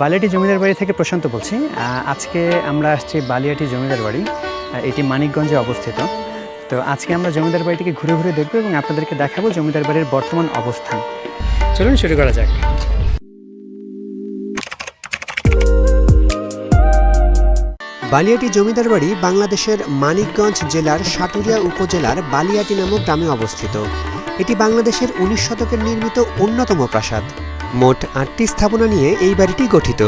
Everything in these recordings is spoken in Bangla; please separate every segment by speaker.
Speaker 1: বালিয়াটি জমিদার বাড়ি থেকে প্রশান্ত বলছি। আজকে আমরা আসছি বালিয়াটি জমিদার বাড়ি। এটি মানিকগঞ্জে অবস্থিত। তো আজকে আমরা জমিদার বাড়িটিকে ঘুরে ঘুরে দেখব এবং আপনাদেরকে দেখাবো জমিদার বাড়ির বর্তমান অবস্থান। চলুন শুরু করা যাক।
Speaker 2: বালিয়াটি জমিদার বাড়ি বাংলাদেশের মানিকগঞ্জ জেলার সাটুরিয়া উপজেলার বালিয়াটি নামক গ্রামে অবস্থিত। এটি বাংলাদেশের উনিশ শতকের নির্মিত অন্যতম প্রাসাদ। মোট আটটি স্থাপনা নিয়ে এই বাড়িটি গঠিত।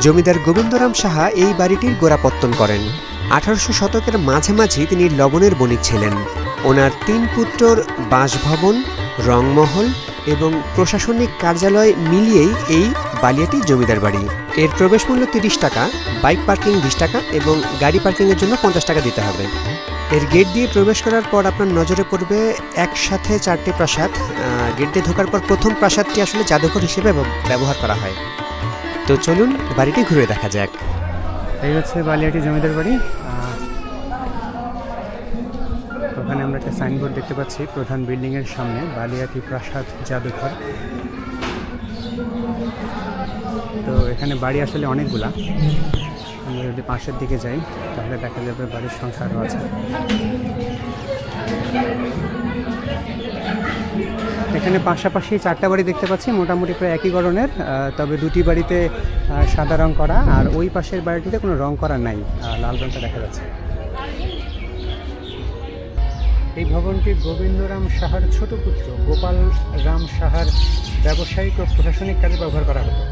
Speaker 2: জমিদার গোবিন্দরাম সাহা এই বাড়িটির গোড়াপত্তন করেন। আঠারোশো শতকের মাঝামাঝি তিনি লবণের বণিক ছিলেন। ওনার তিন পুত্রর বাসভবন, রংমহল এবং প্রশাসনিক কার্যালয় মিলিয়েই এই বালিয়াটি জমিদার বাড়ি। এর প্রবেশ মূল্য তিরিশ টাকা, বাইক পার্কিং বিশ টাকা এবং গাড়ি পার্কিংয়ের জন্য পঞ্চাশ টাকা দিতে হবে। এর গেট দিয়ে প্রবেশ করার পর আপনার নজরে পড়বে একসাথে চারটি প্রাসাদ। গেট দিয়ে ঢোকার পর প্রথম প্রাসাদটি আসলে জাদুঘর হিসেবে ব্যবহার করা হয়। তো চলুন বাড়িটি ঘুরে দেখা যাক।
Speaker 1: এই হচ্ছে বালিয়াটি জমিদার বাড়ি। ওখানে আমরা একটা সাইনবোর্ড দেখতে পাচ্ছি, প্রধান বিল্ডিংয়ের সামনে, বালিয়াটি প্রাসাদ জাদুঘর। তো এখানে বাড়ি আসলে অনেকগুলা। আমরা যদি পাশের দিকে যাই, তাহলে দেখা যাবে বাড়ির আরও আছে এখানে পাশাপাশি চারটা বাড়ি দেখতে পাচ্ছি, মোটামুটি প্রায় একই ধরনের তবে দুটি বাড়িতে সাদা রং করা, আর ওই পাশের বাড়িটিতে কোনো রং করা নাই লাল রংটা দেখা যাচ্ছে। এই ভবনটি গোবিন্দরাম সাহার ছোট পুত্র, গোপাল রাম সাহার ব্যবসায়িক ও প্রশাসনিক কাজে ব্যবহার করা হতো।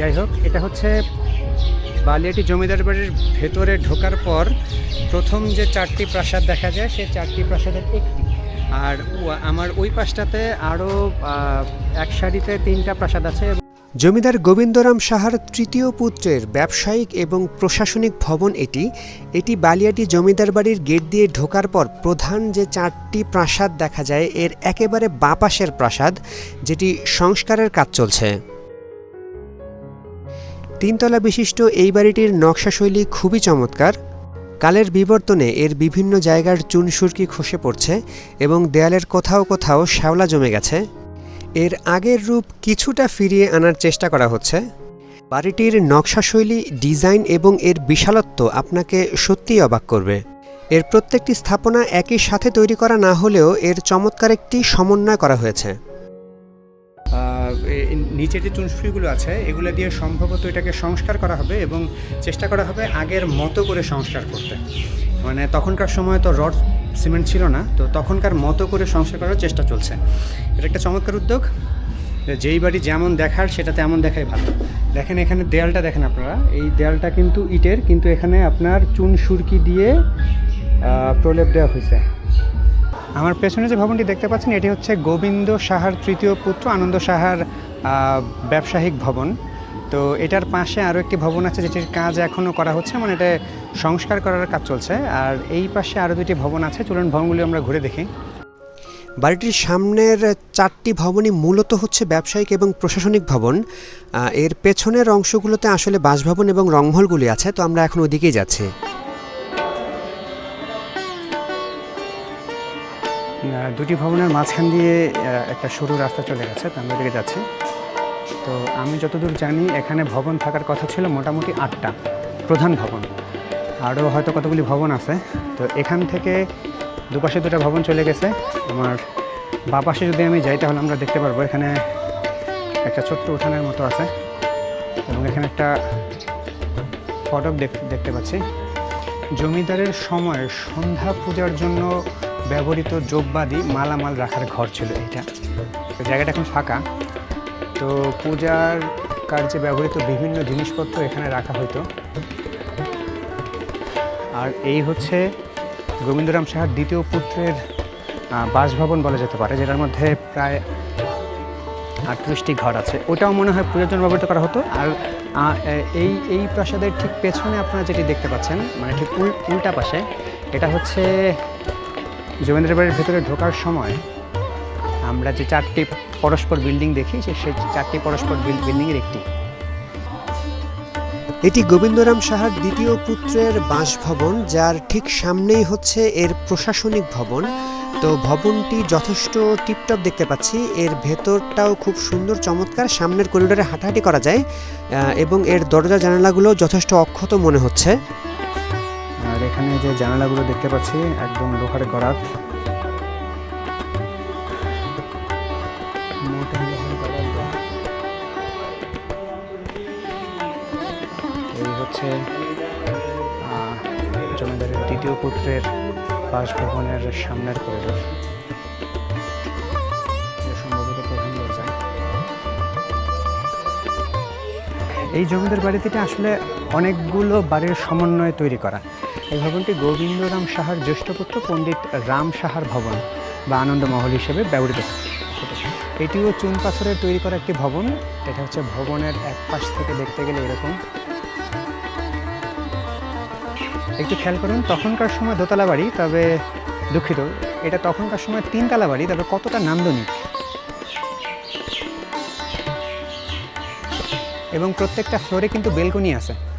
Speaker 1: যাই হোক, এটা হচ্ছে বালিয়াটি জমিদার বাড়ির ভেতরে ঢোকার পর প্রথম যে চারটি প্রাসাদ দেখা যায়, সেই চারটি প্রাসাদের একটি। আর আমার ওই পাশটাতে আরও এক সারিতে তিনটা প্রাসাদ আছে।
Speaker 2: জমিদার গোবিন্দরাম সাহার তৃতীয় পুত্রের ব্যবসায়িক এবং প্রশাসনিক ভবন এটি। এটি বালিয়াটি জমিদার বাড়ির গেট দিয়ে ঢোকার পর প্রধান যে চারটি প্রাসাদ দেখা যায়, এর একেবারে বাপাশের প্রাসাদ, যেটি সংস্কারের কাজ চলছে। তিনতলা বিশিষ্ট এই বাড়িটির নকশাশৈলী খুবই চমৎকার। কালের বিবর্তনে এর বিভিন্ন জায়গার চুনসুরকি খসে পড়ছে এবং দেয়ালের কোথাও কোথাও শ্যাওলা জমে গেছে। এর আগের রূপ কিছুটা ফিরিয়ে আনার চেষ্টা করা হচ্ছে। বাড়িটির নকশাশৈলী, ডিজাইন এবং এর বিশালত্ব আপনাকে সত্যিই অবাক করবে। এর প্রত্যেকটি স্থাপনা একই সাথে তৈরি করা না হলেও এর চমৎকার একটি সমন্বয় করা হয়েছে।
Speaker 1: নিচের যে চুনসুরিগুলো আছে, এগুলো দিয়ে সম্ভবত এটাকে সংস্কার করা হবে এবং চেষ্টা করা হবে আগের মতো করে সংস্কার করতে। মানে তখনকার সময় তো রড, সিমেন্ট ছিল না, তো তখনকার মতো করে সংস্কার করার চেষ্টা চলছে। এটা একটা চমৎকার উদ্যোগ। যেই বাড়ি যেমন দেখার, সেটা তেমন দেখাই ভালো। দেখেন এখানে দেয়ালটা দেখেন আপনারা। এই দেয়ালটা কিন্তু ইটের, কিন্তু এখানে আপনার চুন সুরকি দিয়ে প্রলেপ দেওয়া হয়েছে। আমার পেছনে যে ভবনটি দেখতে পাচ্ছেন, এটি হচ্ছে গোবিন্দ সাহার তৃতীয় পুত্র, আনন্দ সাহার ব্যবসায়িক ভবন। তো এটার পাশে আরও একটি ভবন আছে, যেটির কাজ এখনও করা হচ্ছে মানে এটা সংস্কার করার কাজ চলছে। আর এই পাশে আরও দুটি ভবন আছে, চলুন ভবনগুলি আমরা ঘুরে দেখি।
Speaker 2: বাড়িটির সামনের চারটি ভবনই মূলত হচ্ছে ব্যবসায়িক এবং প্রশাসনিক ভবন। এর পেছনের অংশগুলোতে আসলে বাসভবন এবং রংমহলগুলি আছে, তো আমরা এখন ওদিকেই যাচ্ছি।
Speaker 1: দুটি ভবনের মাঝখান দিয়ে একটা সরু রাস্তা চলে গেছে, তো আমরা যাচ্ছি। তো আমি যতদূর জানি, এখানে ভবন থাকার কথা ছিল মোটামুটি আটটা, প্রধান ভবন। আরও হয়তো কতগুলি ভবন আছে। তো এখান থেকে দুপাশে দুটো ভবন চলে গেছে। আমার বা পাশে যদি আমি যাই, তাহলে আমরা দেখতে পারব, এখানে একটা ছোট্ট উঠানের মতো আছে। এবং এখানে একটা ফটক দেখ- দেখতে পাচ্ছি। জমিদারের সময় সন্ধ্যা পূজার জন্য ব্যবহৃত যোগবাদী মালামাল রাখার ঘর ছিল এটা। জায়গাটা এখন ফাঁকা। তো পূজার কার্যে ব্যবহৃত বিভিন্ন জিনিসপত্র এখানে রাখা হতো আর এই হচ্ছে গোবিন্দরাম সাহার দ্বিতীয় পুত্রের বাসভবন বলা যেতে পারে, যেটার মধ্যে প্রায় আটত্রিশটি ঘর আছে। ওটাও মনে হয় পূজার জন্য ব্যবহৃত করা হতো। আর এই এই প্রাসাদের ঠিক পেছনে আপনারা যেটি দেখতে পাচ্ছেন মানে ঠিক উল- উল্টা পাশে, এটা হচ্ছে জমিন্দ্র বাড়ির ভেতরে ঢোকার সময় আমরা যে চারটি পরস্পর বিল্ডিং দেখি সেই চারটি পরস্পর বিল- বিল্ডিংয়ের একটি।
Speaker 2: এটি গোবিন্দরাম সাহার দ্বিতীয় পুত্রের বাসভবন, যার ঠিক সামনেই হচ্ছে এর প্রশাসনিক ভবন। তো ভবনটি যথেষ্ট টিপটপ দেখতে পাচ্ছি। এর ভেতরটাও খুব সুন্দর, চমৎকার। সামনের করিডোরে হাঁটাহাঁটি করা যায় এবং এর দরজা জানালাগুলো যথেষ্ট অক্ষত মনে হচ্ছে।
Speaker 1: আর এখানে যে জানালাগুলো দেখতে পাচ্ছি, একদম লোহার গড়াত। এই হচ্ছে জমিদারের দ্বিতীয় পুত্রের বাসভবনের সামনের করিডোর এই জমিদার বাড়িটিতে আসলে অনেকগুলো বাড়ির সমন্বয়ে তৈরি করা। এই ভবনটি গোবিন্দরাম সাহার জ্যেষ্ঠ পুত্র পণ্ডিত রাম সাহার ভবন বা আনন্দমহল হিসেবে ব্যবহৃত এটিও চুন পাথরের তৈরি করা একটি ভবন। এটা হচ্ছে ভবনের এক পাশ থেকে দেখতে গেলে এরকম। একটু খেয়াল করুন, তখনকার সময় দোতলা বাড়ি, তবে দুঃখিত, এটা তখনকার সময় তিনতলা বাড়ি, তবে কতটা নান্দনিক। এবং প্রত্যেকটা ফ্লোরে কিন্তু বেলকনি আছে।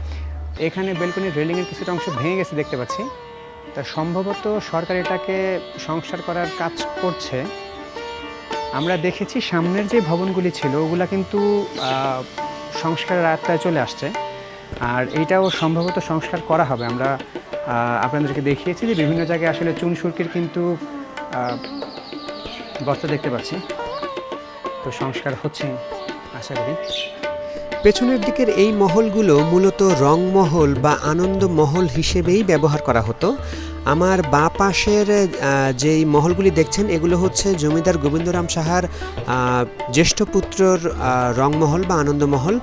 Speaker 1: এখানে বেলকনির রেলিংয়ের কিছুটা অংশ ভেঙে গেছে দেখতে পাচ্ছি। তা সম্ভবত সরকার এটাকে সংস্কার করার কাজ করছে। আমরা দেখেছি সামনের যে ভবনগুলি ছিল, ওগুলা কিন্তু সংস্কারের আয়ত্তায় চলে আসছে। আর এইটাও সম্ভবত সংস্কার করা হবে। আমরা আপনাদেরকে দেখিয়েছি যে বিভিন্ন জায়গায় আসলে চুন সুরকির কিন্তু বস্তা দেখতে পাচ্ছি। তো সংস্কার হচ্ছে, আশা করি।
Speaker 2: পেছনের দিকের এই মহলগুলো মূলত রংমহল বা আনন্দ মহল হিসেবেই ব্যবহার করা হতো। আমার বাঁ পাশের যেই মহলগুলি দেখছেন, এগুলো হচ্ছে জমিদার গোবিন্দরাম সাহার জ্যেষ্ঠ পুত্রর রংমহল বা আনন্দমহল।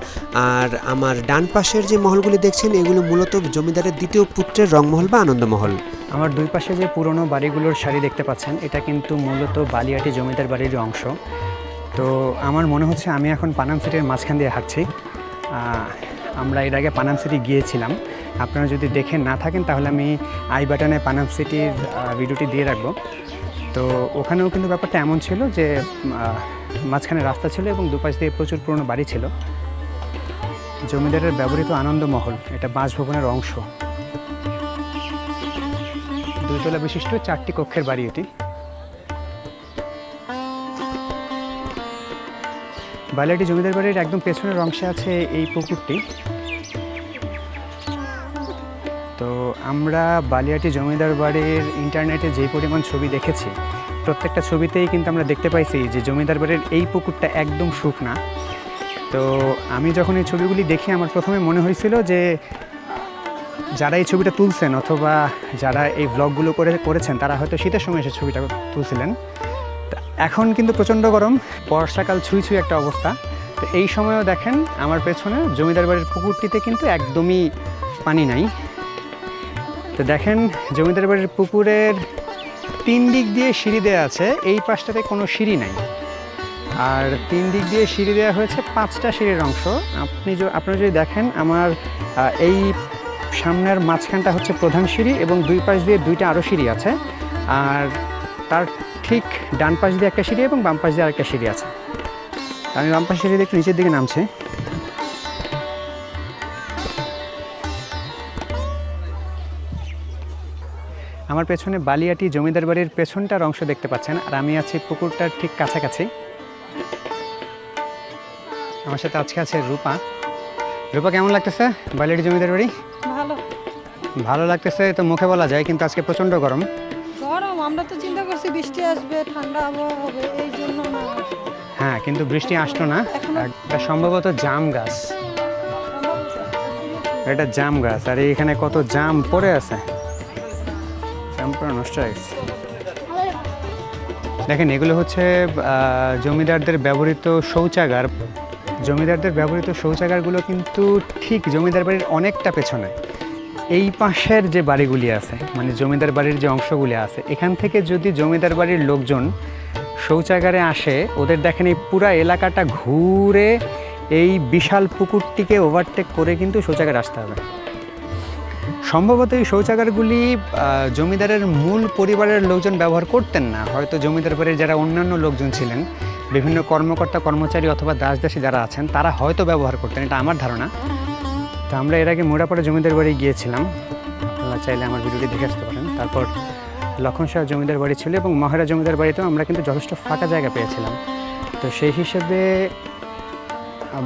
Speaker 2: আর আমার ডান পাশের যে মহলগুলি দেখছেন, এগুলো মূলত জমিদারের দ্বিতীয় পুত্রের রংমহল বা আনন্দমহল।
Speaker 1: আমার দুই পাশে যে পুরনো বাড়িগুলোর সারি দেখতে পাচ্ছেন, এটা কিন্তু মূলত বালিয়াটি জমিদার বাড়ির অংশ। তো আমার মনে হচ্ছে আমি এখন পানাম সিটির মাঝখান দিয়ে হাঁটছি। আমরা এর আগে পানাম সিটি গিয়েছিলাম। আপনারা যদি দেখে না থাকেন, তাহলে আমি আই বাটনে পানাম সিটির ভিডিওটি দিয়ে রাখব। তো ওখানেও কিন্তু ব্যাপারটা এমন ছিল যে মাঝখানে রাস্তা ছিল এবং দুপাশ দিয়ে প্রচুর পুরনো বাড়ি ছিল। জমিদারের ব্যবহৃত আনন্দমহল, এটা বাসভবনের অংশ। দুইতলা বিশিষ্ট চারটি কক্ষের বাড়ি এটি। বালিয়াটি জমিদার বাড়ির একদম পেছনের অংশে আছে এই পুকুরটি। তো আমরা বালিয়াটি জমিদার বাড়ির ইন্টারনেটে যে পরিমাণ ছবি দেখেছি, প্রত্যেকটা ছবিতেই কিন্তু আমরা দেখতে পাইছি যে জমিদার বাড়ির এই পুকুরটা একদম শুকনা। তো আমি যখন এই ছবিগুলি দেখি আমার প্রথমে মনে হয়েছিল যে যারা এই ছবিটা তুলছেন অথবা যারা এই ব্লগগুলো করে, করেছেন, তারা হয়তো শীতের সময় এসে ছবিটা তুলছিলেন। এখন কিন্তু প্রচণ্ড গরম, বর্ষাকাল ছুঁই ছুঁই একটা অবস্থা। তো এই সময়ও দেখেন, আমার পেছনে জমিদার বাড়ির পুকুরটিতে কিন্তু একদমই পানি নাই। তো দেখেন, জমিদার বাড়ির পুকুরের তিন দিক দিয়ে সিঁড়ি দেওয়া আছে, এই পাশটাতে কোনো সিঁড়ি নাই। আর তিন দিক দিয়ে সিঁড়ি দেওয়া হয়েছে পাঁচটা সিঁড়ির অংশ। আপনি আপনারা যদি দেখেন, আমার এই সামনের মাঝখানটা হচ্ছে প্রধান সিঁড়ি এবং দুই পাশ দিয়ে দুইটা আরও সিঁড়ি আছে। আর তার ঠিক ডান পাশ দিয়ে একটা সিঁড়ি এবং বাম পাশ দিয়ে আরেকটা সিঁড়ি আছে। আমি বাম পাশ সিঁড়ি একটু নিচের দিকে নামছি। আমার পেছনে বালিয়াটি জমিদার বাড়ির পেছনটার অংশ দেখতে পাচ্ছেন আর আমি আছি পুকুরটার ঠিক কাছাকাছি। আমার সাথে আজকে আছে রূপা। রূপা কেমন লাগতেছে বালিয়াটি জমিদার বাড়ি?
Speaker 3: ভালো।
Speaker 1: ভালো লাগতেছে তো মুখে বলা যায় কিন্তু আজকে প্রচণ্ড গরম।
Speaker 3: গরম আমরা তো করছি বৃষ্টি আসবে ঠান্ডা আবহাওয়া হবে এই জন্য না।
Speaker 1: হ্যাঁ কিন্তু বৃষ্টি আসলো না। একটা সম্ভবত জাম গাছ। এটা জাম গাছ। আর এখানে কত জাম পড়ে আছে। জাম পুরো নষ্ট হয়ে গেছে। দেখেন এগুলো হচ্ছে আহ, জমিদারদের ব্যবহৃত শৌচাগার। জমিদারদের ব্যবহৃত শৌচাগারগুলো কিন্তু ঠিক জমিদার বাড়ির অনেকটা পেছনে। এই পাশের যে বাড়িগুলি আছে মানে জমিদার বাড়ির যে অংশগুলি আছে, এখান থেকে যদি জমিদার বাড়ির লোকজন শৌচাগারে আসে, ওদের দেখেন এই পুরা এলাকাটা ঘুরে এই বিশাল পুকুরটিকে ওভারটেক করে কিন্তু শৌচাগারে আসতে হবে। সম্ভবত এই শৌচাগারগুলি জমিদারের মূল পরিবারের লোকজন ব্যবহার করতেন না। হয়তো জমিদার বাড়ির যারা অন্যান্য লোকজন ছিলেন, বিভিন্ন কর্মকর্তা, কর্মচারী অথবা দাস দাসী যারা আছেন, তারা হয়তো ব্যবহার করতেন, এটা আমার ধারণা। তো আমরা এর আগে মোড়াপাড়া জমিদার বাড়ি গিয়েছিলাম। আপনারা চাইলে আমার ভিডিওটি দেখে আসতে পারেন। তারপর লক্ষণ শাহ জমিদার বাড়ি ছিল এবং মহারা জমিদার বাড়িতেও আমরা কিন্তু যথেষ্ট ফাঁকা জায়গা পেয়েছিলাম। তো সেই হিসেবে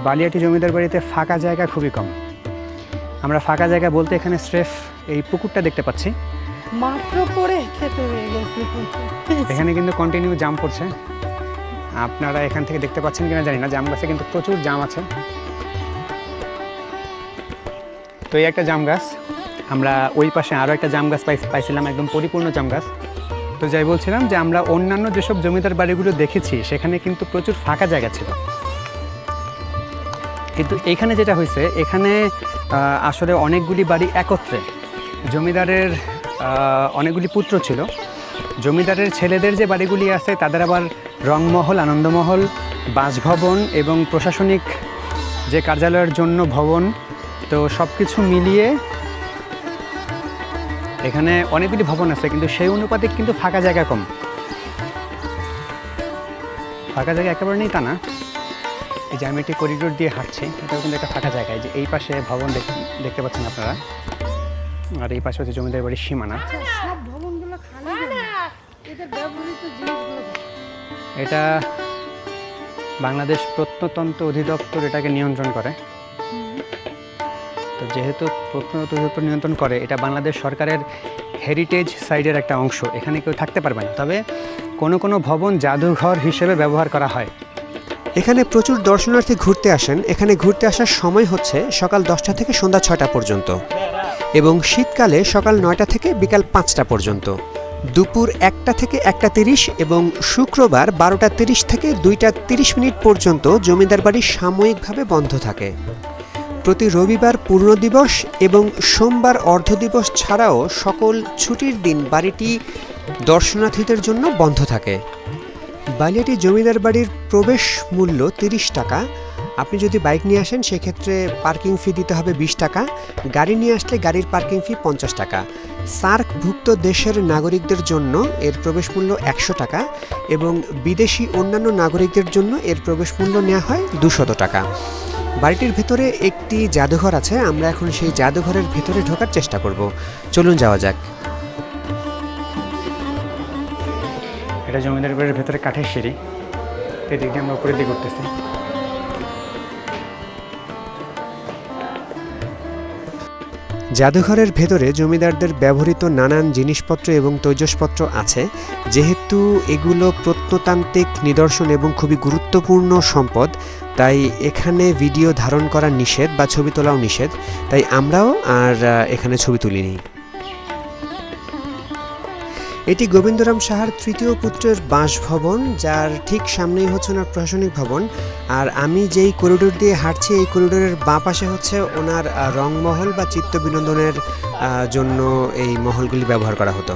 Speaker 1: বালিয়াটি জমিদার বাড়িতে ফাঁকা জায়গা খুবই কম। আমরা ফাঁকা জায়গা বলতে এখানে স্রেফ এই পুকুরটা দেখতে পাচ্ছি।
Speaker 3: মাত্র পরে খেতে হয়ে গেছে।
Speaker 1: এখানে কিন্তু কন্টিনিউ জাম পড়ছে। আপনারা এখান থেকে দেখতে পাচ্ছেন কিনা জানি না। জাম গাছে কিন্তু প্রচুর জাম আছে। তো এই একটা জাম গাছ, আমরা ওই পাশে আরও একটা জাম গাছ পাই পাইছিলাম, একদম পরিপূর্ণ জাম গাছ। তো যাই বলছিলাম যে আমরা অন্যান্য যেসব জমিদার বাড়িগুলো দেখেছি, সেখানে কিন্তু প্রচুর ফাঁকা জায়গা ছিল। কিন্তু এখানে যেটা হয়েছে, এখানে আসলে অনেকগুলি বাড়ি একত্রে। জমিদারের অনেকগুলি পুত্র ছিল। জমিদারের ছেলেদের যে বাড়িগুলি আছে, তাদের আবার রংমহল, আনন্দমহল, বাসভবন এবং প্রশাসনিক যে কার্যালয়ের জন্য ভবন তো সব কিছু মিলিয়ে এখানে অনেকগুলি ভবন আছে কিন্তু সেই অনুপাতে কিন্তু ফাঁকা জায়গা কম। ফাঁকা জায়গা একেবারে নেই তা না। এই যে আমি একটি করিডোর দিয়ে হাঁটছি এটাও কিন্তু একটা ফাঁকা জায়গায় যে এই পাশে ভবন দেখ- দেখতে পাচ্ছেন আপনারা। আর এই পাশে হচ্ছে জমিদার বাড়ির সীমানা। এটা বাংলাদেশ প্রত্নতন্ত্র অধিদপ্তর এটাকে নিয়ন্ত্রণ করে। যেহেতু প্রত্নতন্ত্র অধিদপ্তর নিয়ন্ত্রণ করে, এটা বাংলাদেশ সরকারের হেরিটেজ সাইডের একটা অংশ। এখানে কেউ থাকতে পারবে না। তবে কোনো কোনো ভবন জাদুঘর হিসেবে ব্যবহার করা হয়।
Speaker 2: এখানে প্রচুর দর্শনার্থী ঘুরতে আসেন। এখানে ঘুরতে আসার সময় হচ্ছে সকাল দশটা থেকে সন্ধ্যা ছয়টা পর্যন্ত এবং শীতকালে সকাল নয়টা থেকে বিকাল পাঁচটা পর্যন্ত। দুপুর একটা থেকে একটা তিরিশ এবং শুক্রবার বারোটা তিরিশ থেকে দুইটা তিরিশ মিনিট পর্যন্ত জমিদার বাড়ি সাময়িকভাবে বন্ধ থাকে। প্রতি রবিবার পূর্ণ দিবস এবং সোমবার অর্ধ দিবস ছাড়াও সকল ছুটির দিন বাড়িটি দর্শনার্থীদের জন্য বন্ধ থাকে। বালিয়াটি জমিদার বাড়ির প্রবেশ মূল্য তিরিশ টাকা। আপনি যদি বাইক নিয়ে আসেন, সেক্ষেত্রে পার্কিং ফি দিতে হবে বিশ টাকা। গাড়ি নিয়ে আসলে গাড়ির পার্কিং ফি পঞ্চাশ টাকা। সার্কভুক্ত দেশের নাগরিকদের জন্য এর প্রবেশ মূল্য একশো টাকা এবং বিদেশি অন্যান্য নাগরিকদের জন্য এর প্রবেশ মূল্য নেওয়া হয় দুশত টাকা। বাড়িটির ভেতরে একটি জাদুঘর আছে, আমরা এখন সেই জাদুঘরের ভেতরে ঢোকার চেষ্টা করব। চলুন যাওয়া যাক।
Speaker 1: এটা জমিদার বাড়ির ভেতরে কাঠের সিঁড়ি। এদিকে আমরা উপরে দিয়ে করতেছি
Speaker 2: জাদুঘরের ভেতরে জমিদারদের ব্যবহৃত নানান জিনিসপত্র এবং তৈজসপত্র আছে, যেহেতু এগুলো প্রত্নতান্ত্রিক নিদর্শন এবং খুবই গুরুত্বপূর্ণ সম্পদ, তাই এখানে ভিডিও ধারণ করা নিষেধ বা ছবি তোলাও নিষেধ। তাই আমরাও আর এখানে ছবি তুলিনি। এটি গোবিন্দরাম সাহার তৃতীয় পুত্রের বাসভবন, যার ঠিক সামনেই হচ্ছে ওনার প্রশাসনিক ভবন। আর আমি যেই করিডোর দিয়ে হাঁটছি, এই করিডোরের বাঁ পাশে হচ্ছে ওনার রংমহল বা চিত্ত বিনোদনের জন্য এই মহলগুলি ব্যবহার করা হতো।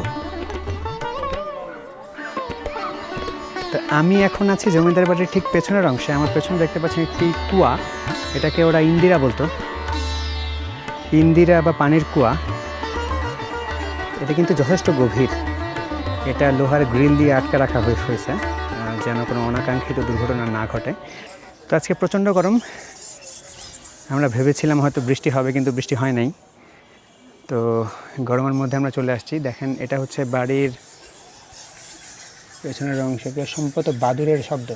Speaker 1: আমি এখন আছি জমিদার বাড়ির ঠিক পেছনের অংশে। আমার পেছনে দেখতে পাচ্ছেন একটি কুয়া। এটাকে ওরা ইন্দিরা বলতো। ইন্দিরা বা পানির কুয়া। এটা কিন্তু যথেষ্ট গভীর। এটা লোহার গ্রিল দিয়ে আটকে রাখা হয়ে হয়েছে যেন কোনো অনাকাঙ্ক্ষিত দুর্ঘটনা না ঘটে। তো আজকে প্রচণ্ড গরম। আমরা ভেবেছিলাম হয়তো বৃষ্টি হবে, কিন্তু বৃষ্টি হয় নাই। তো গরমের মধ্যে আমরা চলে আসছি। দেখেন, এটা হচ্ছে বাড়ির পেছনের অংশে। বেশ সম্ভবত বাদুরের শব্দ।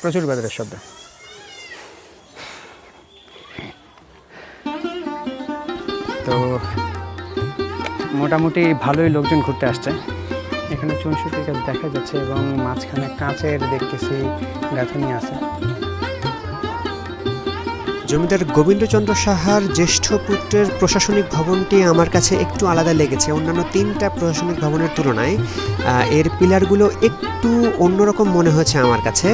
Speaker 1: প্রচুর বাদুরের শব্দ। তো মোটামুটি ভালোই লোকজন ঘুরতে আসছে। এখানে চুনসুটি গাছ দেখা যাচ্ছে এবং মাঝখানে কাঁচের দেখতেছি গাঁথনি আছে।
Speaker 2: জমিদার গোবিন্দচন্দ্র সাহার জ্যেষ্ঠ পুত্রের প্রশাসনিক ভবনটি আমার কাছে একটু আলাদা লেগেছে। অন্যান্য তিনটা প্রশাসনিক ভবনের তুলনায় এর পিলারগুলো একটু অন্যরকম মনে হয়েছে আমার কাছে।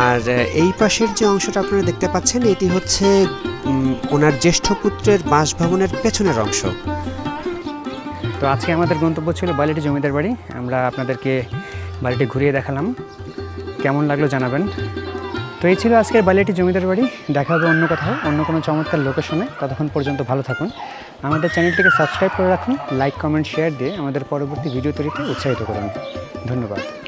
Speaker 2: আর এই পাশের যে অংশটা আপনারা দেখতে পাচ্ছেন, এটি হচ্ছে ওনার জ্যেষ্ঠ পুত্রের বাসভবনের পেছনের অংশ।
Speaker 1: তো আজকে আমাদের গন্তব্য ছিল বালিটি জমিদার বাড়ি। আমরা আপনাদেরকে বাড়িটি ঘুরিয়ে দেখালাম। কেমন লাগল জানাবেন। তো এই ছিল আজকের বালিয়াটি জমিদার বাড়ি। দেখা হবে অন্য কোথাও, অন্য কোনো চমৎকার লোকেশনে। ততক্ষণ পর্যন্ত ভালো থাকুন। আমাদের চ্যানেলটিকে সাবস্ক্রাইব করে রাখুন, লাইক, কমেন্ট, শেয়ার দিয়ে আমাদের পরবর্তী ভিডিও তৈরিতে উৎসাহিত করুন। ধন্যবাদ।